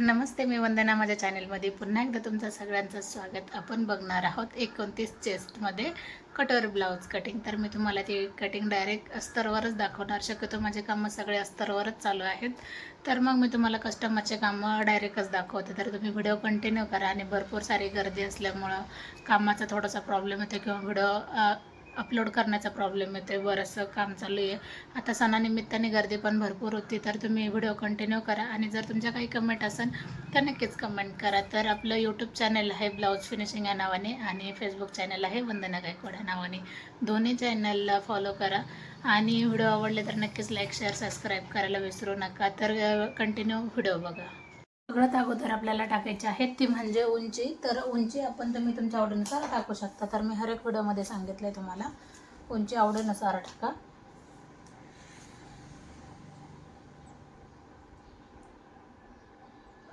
नमस्ते मी वंदना माझ्या चॅनेलमध्ये पुन्हा एकदा तुमचं सगळ्यांचं स्वागत. आपण बघणार आहोत एकोणतीस चेस्टमध्ये कटोरी ब्लाऊज कटिंग तर मी तुम्हाला ती कटिंग डायरेक्ट अस्तरवरच दाखवणार. शक्यतो माझे कामं सगळे अस्तरवरच चालू आहेत. तर मग मी तुम्हाला कस्टमरचे कामं डायरेक्टच दाखवते. तर तुम्ही व्हिडिओ कंटिन्यू करा आणि भरपूर सारी गर्दी असल्यामुळं कामाचा थोडासा प्रॉब्लेम येतो किंवा व्हिडिओ अपलोड करण्याचा प्रॉब्लेम येतो आहे बरंचसं काम चालू आहे. आता सणानिमित्ताने गर्दी पण भरपूर होती तर तुम्ही व्हिडिओ कंटिन्यू करा. आणि जर तुमच्या काही कमेंट असेल तर नक्कीच कमेंट करा. तर आपलं यूट्यूब चॅनल आहे ब्लाऊज फिनिशिंग या नावाने आणि फेसबुक चॅनल आहे वंदना गायकवाड या नावाने. दोन्ही चॅनलला फॉलो करा. आणि व्हिडिओ आवडले तर नक्कीच लाईक शेअर सबस्क्राईब करायला विसरू नका. तर कंटिन्यू व्हिडिओ बघा. सगळ्यात अगोदर आपल्याला टाकायची आहेत ती म्हणजे उंची. तर उंची आपण तुम्ही तुमच्या आवडीनुसार टाकू शकता. तर मी हर एक व्हिडिओमध्ये सांगितलं आहे तुम्हाला. उंची आवडीनुसार टाका.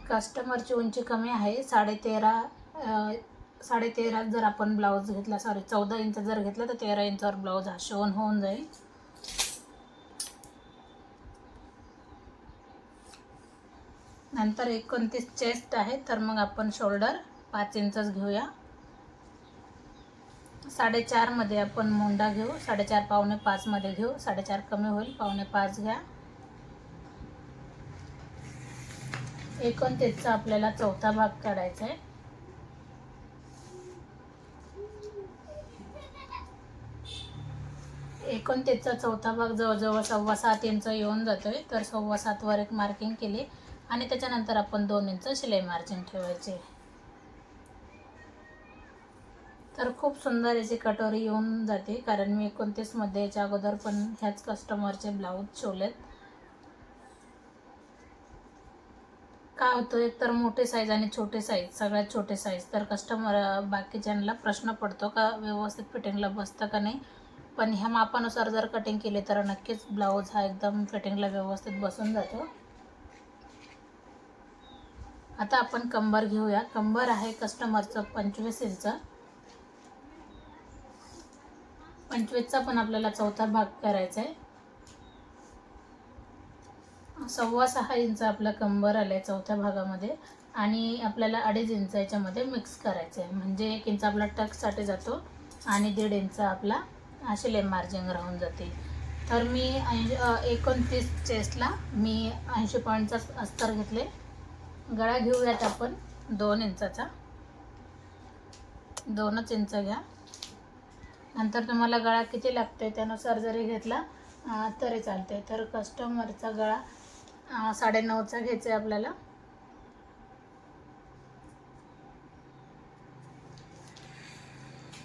कस्टमरची उंची कमी आहे. साडेतेरा साडेतेरा जर आपण ब्लाऊज घेतला सॉरी चौदा इंच जर घेतला तर तेरा इंचावर ब्लाऊज हा शिवून होऊन जाईल. नंतर एकोणतीस चेस्ट आहे तर मग आपण शोल्डर पाच इंचच घेऊया. साडेचारमध्ये आपण मोंडा घेऊ साडेचार पावणे पाचमध्ये घेऊ साडेचार कमी होईल पावणे पाच घ्या. एकोणतीसचा आपल्याला चौथा भाग काढायचा आहे. एकोणतीसचा चौथा भाग जवळजवळ सव्वा सात इंच येऊन जातोय तर सव्वा सातवर एक मार्किंग केली. आणि त्याच्यानंतर आपण दोन इंच शिलाई मार्जिन ठेवायचे. तर खूप सुंदर याची कटोरी येऊन जाते कारण मी एकोणतीसमध्ये याच्या अगोदर पण ह्याच कस्टमरचे ब्लाऊज शिवलेत. काय होतं एक तर मोठे साईज आणि छोटे साईज सगळ्यात छोटे साईज तर कस्टमर बाकीच्यांना प्रश्न पडतो का व्यवस्थित फिटिंगला बसतं का नाही. पण ह्या मापानुसार जर कटिंग केली तर नक्कीच ब्लाऊज हा एकदम फिटिंगला व्यवस्थित बसून जातो. आता आपण कंबर घेऊया. कंबर आहे कस्टमरचं पंचवीस इंच पंचवीसचा पण आपल्याला चौथा भाग करायचा आहे. सव्वा सहा इंच आपला कंबर आलं आहे चौथ्या भागामध्ये. आणि आपल्याला अडीच इंच याच्यामध्ये मिक्स करायचं आहे. म्हणजे एक इंच आपला टकसाठी जातो आणि दीड इंच आपला शिलाई मार्जिन राहून जाते. तर मी ऐंशी एकोणतीस चेस्टला मी ऐंशी पॉईंटचा अस्तर घेतले गळा घेऊयात आपण. दोन इंचाचा. दोनच इंच घ्या. नंतर तुम्हाला गळा किती लागते त्यानुसार जरी घेतला तरी चालते तर कस्टमरचा गळा साडेनऊचा घ्यायचा आहे आपल्याला.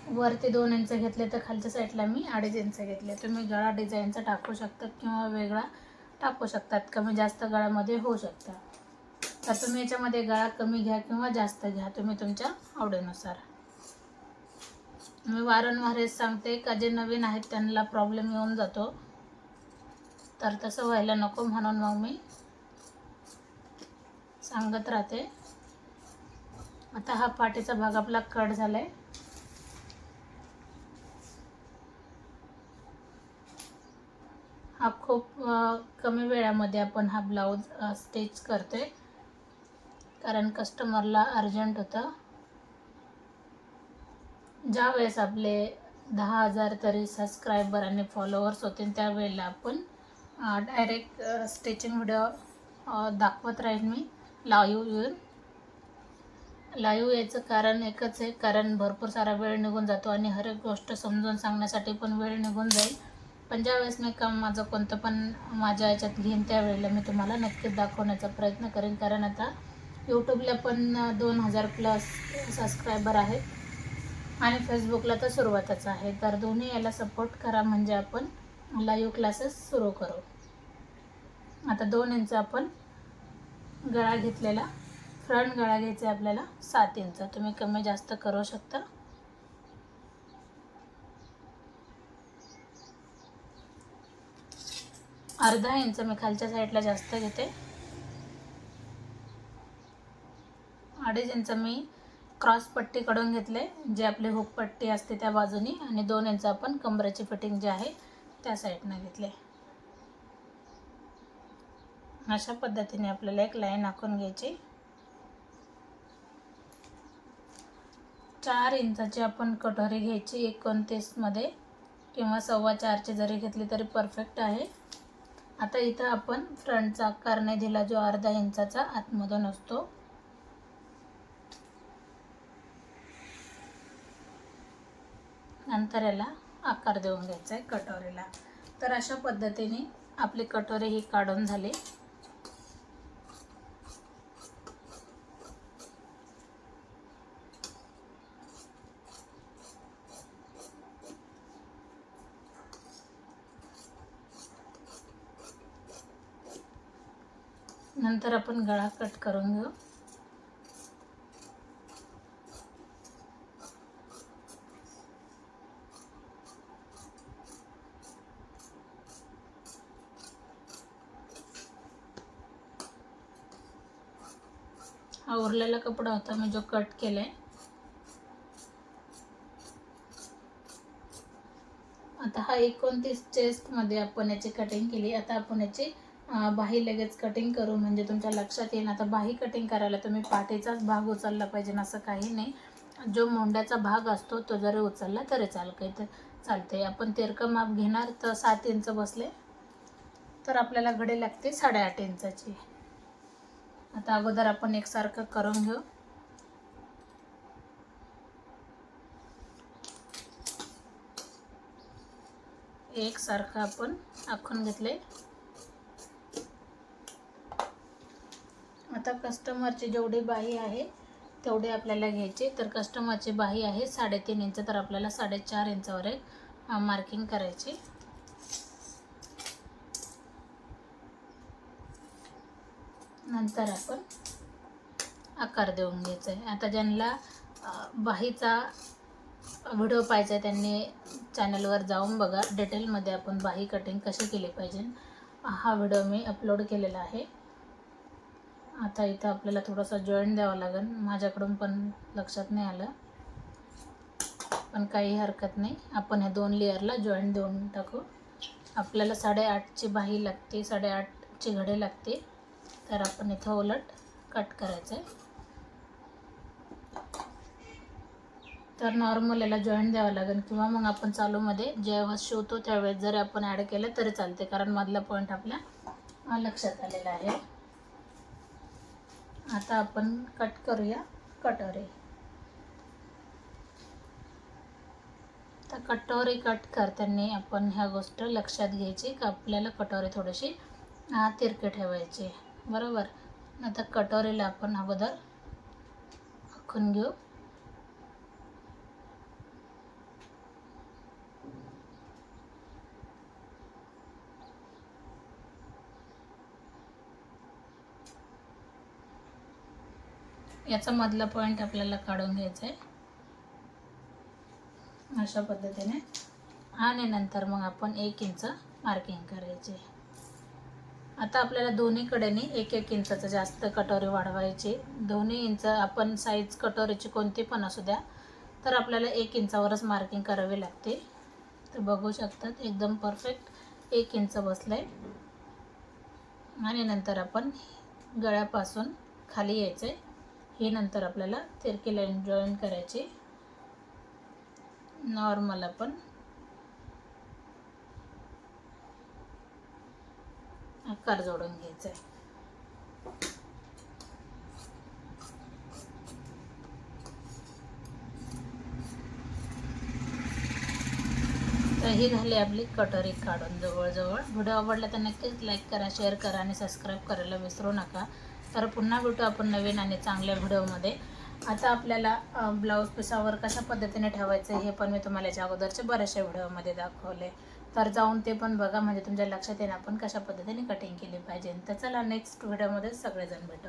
वरती दोन इंच घेतले तर खालच्या साईडला मी अडीच इंच घेतले. तुम्ही गळा डिझाईनचा टाकू शकतात किंवा वेगळा टाकू शकतात. कमी जास्त गळ्यामध्ये होऊ शकता तर तुम्ही याच्यामध्ये गळा कमी घ्या किंवा जास्त घ्या तुम्ही तुमच्या आवडीनुसार. मी वारंवार हेच सांगते का जे नवीन आहेत त्यांना प्रॉब्लेम येऊन जातो. तर तसं व्हायला नको म्हणून मग मी सांगत राहते. आता हा पाठीचा भाग आपला कट झाला आहे हा खूप कमी वेळामध्ये आपण हा ब्लाऊज स्टिच करतोय. कारण कस्टमरला अर्जंट होतं. ज्या वेळेस आपले दहा हजार तरी सबस्क्रायबर आणि फॉलोअर्स होते त्यावेळेला आपण डायरेक्ट स्टिचिंग व्हिडिओ दाखवत राहील मी लाईव्ह येऊन. लाईव्ह यायचं कारण एकच आहे कारण भरपूर सारा वेळ निघून जातो आणि हर एक गोष्ट समजून सांगण्यासाठी पण वेळ निघून जाईल. पण ज्यावेळेस मी काम माझं कोणतं पण माझ्या याच्यात घेईन त्यावेळेला मी तुम्हाला नक्कीच दाखवण्याचा प्रयत्न करेन. कारण आता यूट्यूबला पण दोन हजार प्लस सबस्क्रायबर आहेत. आणि फेसबुकला तर सुरुवातच आहे. तर दोन्ही याला सपोर्ट करा म्हणजे आपण लाईव्ह क्लासेस सुरू करू. आता दोन इंच आपण गळा घेतलेला फ्रंट गळा घ्यायचा आहे आपल्याला सात इंच तुम्ही कमी जास्त करू शकता. अर्धा इंच मी खालच्या साईडला जास्त घेते. अडीच इंच मी क्रॉस पट्टी काढून घेतले जे आपली हुक पट्टी असते त्या बाजूनी आणि दोन इंच आपण कमरेची फिटिंग जी आहे त्या साईडनं घेतले. अशा पद्धतीने आपल्याला एक लाईन आखून घ्यायची. चार इंचाची आपण कटोरी घ्यायची एकोणतीसमध्ये किंवा सव्वा चारची जरी घेतली तरी परफेक्ट आहे. आता इथं आपण फ्रंटचा आकार नाही दिला जो अर्धा इंचाचा आतमधून असतो. नंतर याला आकार देऊन घ्यायचा आहे कटोरीला. तर अशा पद्धतीने आपली कटोरी ही काढून झाली. नंतर आपण गळा कट करून घेऊ. हा उरलेला कपडा होता मी जो कट केला आहे आता हा एकोणतीस चेस्टमध्ये आपण याची कटिंग केली. आता आपण याची बाही लगेच कटिंग करू. म्हणजे तुमच्या लक्षात येईल आता बाही कटिंग करायला तुम्ही पाठीचाच भाग उचलला पाहिजे असं काही नाही. जो मोंड्याचा भाग असतो तो जरी उचलला तरी चाल काही तर चालते आपण तिरकं माप घेणार तर सात इंच बसले. तर आपल्याला घडे लागते साडेआठ इंचाची. आता अगोदर आपण एकसारखं करून घेऊ. एकसारखं आपण आखून घेतले आता कस्टमरची जेवढी बाही आहे तेवढी आपल्याला घ्यायची. तर कस्टमरची बाही आहे साडेतीन इंच तर आपल्याला साडेचार इंचावर एक मार्किंग करायची. नंतर आपण आकार देऊन घ्यायचा आहे आता ज्यांना बाहीचा व्हिडिओ पाहिजे आहे त्यांनी चॅनलवर जाऊन बघा. डिटेलमध्ये आपण बाही कटिंग कशी केली पाहिजे. हा व्हिडिओ मी अपलोड केलेला आहे. आता इथं आपल्याला थोडासा जॉईंट द्यावा लागेल. माझ्याकडून पण लक्षात नाही आलं. पण काही हरकत नाही. आपण ह्या दोन लेअरला जॉईंट देऊन टाकू. आपल्याला साडेआठची बाही लागते साडेआठची घडे लागते. तर आपण इथं उलट कट करायचं आहे तर नॉर्मल याला जॉईंट द्यावं लागेल किंवा मग आपण चालूमध्ये जेव्हा शिवतो त्यावेळेस जरी आपण ॲड केलं तरी चालते कारण मधला पॉईंट आपल्या लक्षात आलेला आहे. आता आपण कट करूया कटोरी. तर कटोरी कट करताना आपण ह्या गोष्ट लक्षात घ्यायची की आपल्याला कटोरी थोडीशी तिरकी ठेवायची बरोबर. आता कटोरीला आपण अगोदर आखून घेऊ. याचा मधला पॉईंट आपल्याला काढून घ्यायचा आहे. अशा पद्धतीने. आणि नंतर मग आपण एक इंच मार्किंग करायचे. आता आपल्याला दोन्ही कडेने एक एक इंचाचं जास्त कटोरी वाढवायची. दोन्ही इंच आपण साईज कटोरीची कोणती पण असू द्या तर आपल्याला एक इंचावरच मार्किंग करावी लागते. तर बघू शकतात एकदम परफेक्ट एक इंच बसलं आहे आणि नंतर आपण गळ्यापासून खाली यायचं आहे हे नंतर आपल्याला तिरकी लाईन जॉईन करायची. नॉर्मल आपण आकार जोडून घ्यायचा आहे तर ही झाली आपली कटोरी काढून जवळजवळ. व्हिडिओ आवडला तर नक्कीच लाईक करा शेअर करा आणि सबस्क्राईब करायला विसरू नका. तर पुन्हा भेटू आपण नवीन आणि चांगल्या व्हिडिओमध्ये आता आपल्याला ब्लाऊज पिसावर कशा पद्धतीने ठेवायचं हे पण मी तुम्हाला याच्या अगोदरच्या बऱ्याचशा व्हिडिओमध्ये दाखवले तर जाऊन ते पण बघा म्हणजे तुमच्या लक्षात येईल आपण कशा पद्धतीने कटिंग केली पाहिजे. तर चला नेक्स्ट व्हिडिओमध्ये सगळेजण भेटू.